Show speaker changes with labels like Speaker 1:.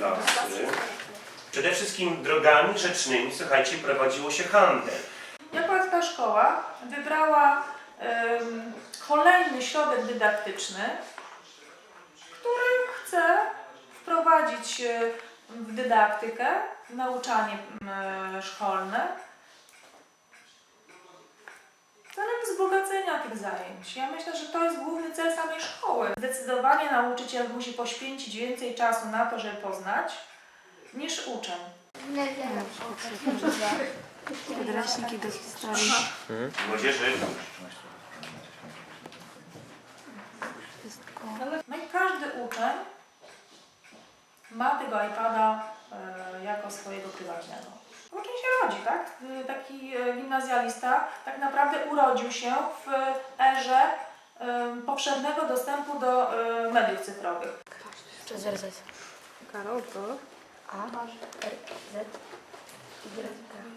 Speaker 1: lasy. Przede wszystkim drogami rzecznymi, słuchajcie, prowadziło się handel.
Speaker 2: Jako ta szkoła wybrała kolejny środek dydaktyczny, który chce wprowadzić w dydaktykę, w nauczanie m, szkolne celem wzbogacenia tych zajęć. Ja myślę, że to jest główny cel samej szkoły. Zdecydowanie nauczyciel musi poświęcić więcej czasu na to, żeby poznać, niż uczeń.
Speaker 3: Podręczniki do historii.
Speaker 1: Młodzieży,
Speaker 3: Wszystko.
Speaker 2: No i każdy uczeń ma tego iPada e, jako swojego prywatnego. Uczeń się rodzi, tak? Y, Taki e, gimnazjalista tak naprawdę urodził się w erze e, powszechnego dostępu do e, mediów cyfrowych.
Speaker 3: Przez RZ.
Speaker 4: Karol, to?
Speaker 3: A, R, Z, Y, K.